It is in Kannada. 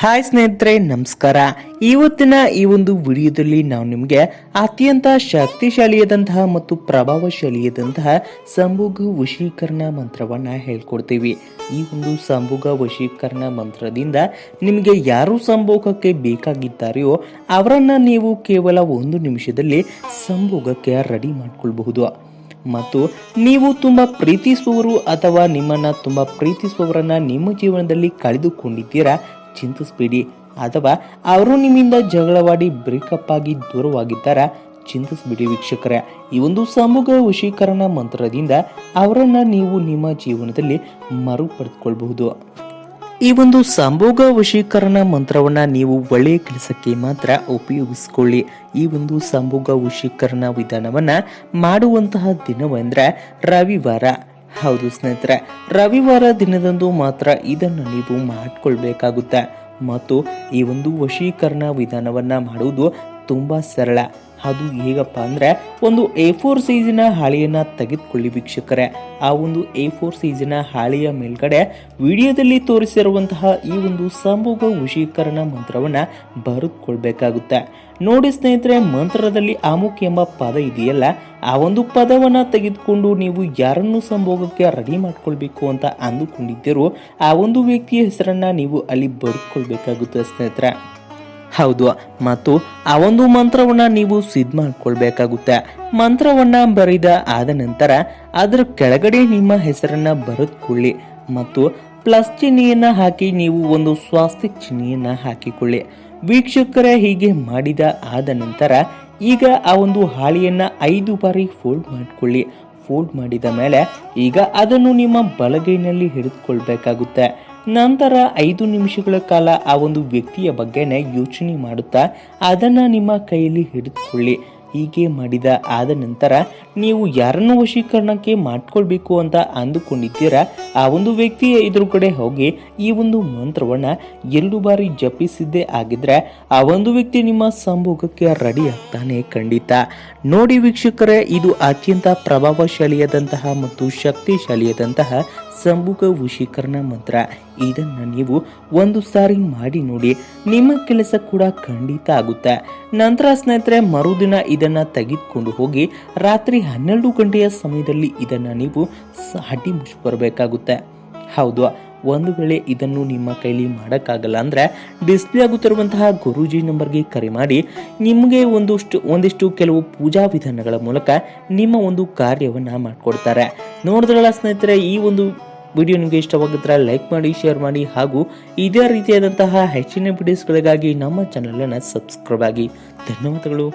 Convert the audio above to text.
ಹಾಯ್ ಸ್ನೇಹಿತರೆ, ನಮಸ್ಕಾರ. ಇವತ್ತಿನ ಈ ಒಂದು ವಿಡಿಯೋದಲ್ಲಿ ನಾವು ನಿಮಗೆ ಅತ್ಯಂತ ಶಕ್ತಿಶಾಲಿಯಾದಂತಹ ಮತ್ತು ಪ್ರಭಾವಶಾಲಿಯಾದಂತಹ ಸಂಭೋಗ ವಶೀಕರಣ ಮಂತ್ರವನ್ನ ಹೇಳ್ಕೊಡ್ತೀವಿ. ಈ ಒಂದು ಸಂಭೋಗ ವಶೀಕರಣ ಮಂತ್ರದಿಂದ ನಿಮಗೆ ಯಾರು ಸಂಭೋಗಕ್ಕೆ ಬೇಕಾಗಿದ್ದಾರೆಯೋ ಅವರನ್ನು ನೀವು ಕೇವಲ ಒಂದು ನಿಮಿಷದಲ್ಲಿ ಸಂಭೋಗಕ್ಕೆ ರೆಡಿ ಮಾಡ್ಕೊಳ್ಬಹುದು. ಮತ್ತು ನೀವು ತುಂಬ ಪ್ರೀತಿಸುವವರು ಅಥವಾ ನಿಮ್ಮನ್ನ ತುಂಬ ಪ್ರೀತಿಸುವವರನ್ನ ನಿಮ್ಮ ಜೀವನದಲ್ಲಿ ಕಳೆದುಕೊಂಡಿದ್ದೀರಾ ಚಿಂತಿಸಬೇಡಿ. ಅಥವಾ ಅವರು ನಿಮ್ಮಿಂದ ಜಗಳವಾಡಿ ಬ್ರೇಕಪ್ ಆಗಿ ದೂರವಾಗಿದ್ದಾರಾ? ಚಿಂತಿಸಬೇಡಿ ವೀಕ್ಷಕರೇ. ಈ ಒಂದು ಸಮೂಹ ವಶೀಕರಣ ಮಂತ್ರದಿಂದ ಅವರನ್ನ ನೀವು ನಿಮ್ಮ ಜೀವನದಲ್ಲಿ ಮರುಪಡೆದುಕೊಳ್ಬಹುದು. ಈ ಒಂದು ಸಂಭೋಗ ವಶೀಕರಣ ಮಂತ್ರವನ್ನ ನೀವು ಒಳ್ಳೆಯ ಕೆಲಸಕ್ಕೆ ಮಾತ್ರ ಉಪಯೋಗಿಸಿಕೊಳ್ಳಿ. ಈ ಒಂದು ಸಂಭೋಗ ವಶೀಕರಣ ವಿಧಾನವನ್ನ ಮಾಡುವಂತಹ ದಿನವೆಂದ್ರೆ ರವಿವಾರ. ಹೌದು ಸ್ನೇಹಿತರೆ, ರವಿವಾರ ದಿನದಂದು ಮಾತ್ರ ಇದನ್ನು ನೀವು ಮಾಡಿಕೊಳ್ಬೇಕಾಗುತ್ತೆ. ಮತ್ತು ಈ ಒಂದು ವಶೀಕರಣ ವಿಧಾನವನ್ನು ಮಾಡುವುದು ತುಂಬ ಸರಳ. ಅದು ಹೇಗಪ್ಪ ಅಂದರೆ ಒಂದು ಎ ಫೋರ್ ಸೈಜಿನ ಹಾಳೆಯನ್ನು ತೆಗೆದುಕೊಳ್ಳಿ ವೀಕ್ಷಕರೇ. ಆ ಒಂದು ಎ ಫೋರ್ ಸೈಜಿನ ಹಾಳೆಯ ಮೇಲ್ಗಡೆ ವಿಡಿಯೋದಲ್ಲಿ ತೋರಿಸಿರುವಂತಹ ಈ ಒಂದು ಸಂಭೋಗ ವಶೀಕರಣ ಮಂತ್ರವನ್ನು ಬರೆದುಕೊಳ್ಬೇಕಾಗುತ್ತೆ. ನೋಡಿ ಸ್ನೇಹಿತರೆ, ಮಂತ್ರದಲ್ಲಿ ಅಮುಕ್ ಎಂಬ ಪದ ಇದೆಯಲ್ಲ, ಆ ಒಂದು ಪದವನ್ನು ತೆಗೆದುಕೊಂಡು ನೀವು ಯಾರನ್ನು ಸಂಭೋಗಕ್ಕೆ ರೆಡಿ ಮಾಡ್ಕೊಳ್ಬೇಕು ಅಂತ ಅಂದುಕೊಂಡಿದ್ದೀರೋ, ಆ ಒಂದು ವ್ಯಕ್ತಿಯ ಹೆಸರನ್ನು ನೀವು ಅಲ್ಲಿ ಬರೆದುಕೊಳ್ಬೇಕಾಗುತ್ತೆ ಸ್ನೇಹಿತರೆ. ಹೌದು. ಮತ್ತು ಆ ಒಂದು ಮಂತ್ರವನ್ನ ನೀವು ಸಿದ್ಧ ಮಾಡ್ಕೊಳ್ಬೇಕಾಗುತ್ತೆ. ಮಂತ್ರವನ್ನ ಬರೆದ ಆದ ನಂತರ ಅದರ ಕೆಳಗಡೆ ನಿಮ್ಮ ಹೆಸರನ್ನ ಬರೆದುಕೊಳ್ಳಿ. ಮತ್ತು ಪ್ಲಸ್ ಚಿಹ್ನೆಯನ್ನ ಹಾಕಿ ನೀವು ಒಂದು ಸ್ವಾಸ್ತಿಕ್ ಚಿಹ್ನೆಯನ್ನ ಹಾಕಿಕೊಳ್ಳಿ. ವೀಕ್ಷಕರ, ಹೀಗೆ ಮಾಡಿದ ಆದ ನಂತರ ಈಗ ಆ ಒಂದು ಹಾಳೆಯನ್ನ ಐದು ಬಾರಿ ಫೋಲ್ಡ್ ಮಾಡಿಕೊಳ್ಳಿ. ಫೋಲ್ಡ್ ಮಾಡಿದ ಮೇಲೆ ಈಗ ಅದನ್ನು ನಿಮ್ಮ ಬಲಗೈನಲ್ಲಿ ಹಿಡಿದುಕೊಳ್ಬೇಕಾಗುತ್ತೆ. ನಂತರ ಐದು ನಿಮಿಷಗಳ ಕಾಲ ಆ ಒಂದು ವ್ಯಕ್ತಿಯ ಬಗ್ಗೆನೇ ಯೋಚನೆ ಮಾಡುತ್ತಾ ಅದನ್ನು ನಿಮ್ಮ ಕೈಯಲ್ಲಿ ಹಿಡಿದುಕೊಳ್ಳಿ. ಹೀಗೆ ಮಾಡಿದ ಆದ ನಂತರ ನೀವು ಯಾರನ್ನು ವಶೀಕರಣಕ್ಕೆ ಮಾಡ್ಕೊಳ್ಬೇಕು ಅಂತ ಅಂದುಕೊಂಡಿದ್ದೀರಾ? ಆ ಒಂದು ವ್ಯಕ್ತಿಯ ಎದುರುಗಡೆ ಹೋಗಿ ಈ ಒಂದು ಮಂತ್ರವನ್ನ ಎರಡು ಬಾರಿ ಜಪಿಸಿದ್ದೇ ಆಗಿದ್ರೆ ಆ ಒಂದು ವ್ಯಕ್ತಿ ನಿಮ್ಮ ಸಂಭೋಗಕ್ಕೆ ರೆಡಿ ಆಗ್ತಾನೆ ಖಂಡಿತ. ನೋಡಿ ವೀಕ್ಷಕರೇ, ಇದು ಅತ್ಯಂತ ಪ್ರಭಾವಶಾಲಿಯಾದಂತಹ ಮತ್ತು ಶಕ್ತಿಶಾಲಿಯಾದಂತಹ ಸಂಭೋಗ ವಶೀಕರಣ ಮಂತ್ರ. ಇದನ್ನ ನೀವು ಒಂದು ಸಾರಿ ಮಾಡಿ ನೋಡಿ, ನಿಮ್ಮ ಕೆಲಸ ಕೂಡ ಖಂಡಿತ ಆಗುತ್ತೆ. ನಂತರ ಸ್ನೇಹಿತರೆ, ಮರುದಿನ ಇದನ್ನ ತೆಗೆದುಕೊಂಡು ಹೋಗಿ, ರಾತ್ರಿ ಹನ್ನೆರಡು ಗಂಟೆಯ ಸಮಯದಲ್ಲಿ ಇದನ್ನ ನೀವು ಹಟ್ಟಿ ಮುಚ್ಚಿ ಬರಬೇಕಾಗುತ್ತೆ. ಹೌದು, ಒಂದು ವೇಳೆ ಇದನ್ನು ನಿಮ್ಮ ಕೈಲಿ ಮಾಡೋಕ್ಕಾಗಲ್ಲ ಅಂದ್ರೆ ಡಿಸ್ಪ್ಲೇ ಆಗುತ್ತಿರುವಂತಹ ಗುರೂಜಿ ನಂಬರ್ಗೆ ಕರೆ ಮಾಡಿ, ನಿಮಗೆ ಒಂದಷ್ಟು, ಒಂದಿಷ್ಟು ಕೆಲವು ಪೂಜಾ ವಿಧಾನಗಳ ಮೂಲಕ ನಿಮ್ಮ ಒಂದು ಕಾರ್ಯವನ್ನು ಮಾಡಿಕೊಡ್ತಾರೆ. ನೋಡಿದ್ರಲ್ಲ ಸ್ನೇಹಿತರೆ, ಈ ಒಂದು ವಿಡಿಯೋ ನಿಮಗೆ ಇಷ್ಟವಾಗಿದ್ರೆ ಲೈಕ್ ಮಾಡಿ ಶೇರ್ ಮಾಡಿ ಹಾಗೂ ಇದೇ ರೀತಿಯಾದಂತಹ ಹೆಚ್ಚಿನ ವಿಡಿಯೋಸ್ಗಳಿಗಾಗಿ ನಮ್ಮ ಚಾನಲನ್ನು ಸಬ್ಸ್ಕ್ರೈಬ್ ಆಗಿ. ಧನ್ಯವಾದಗಳು.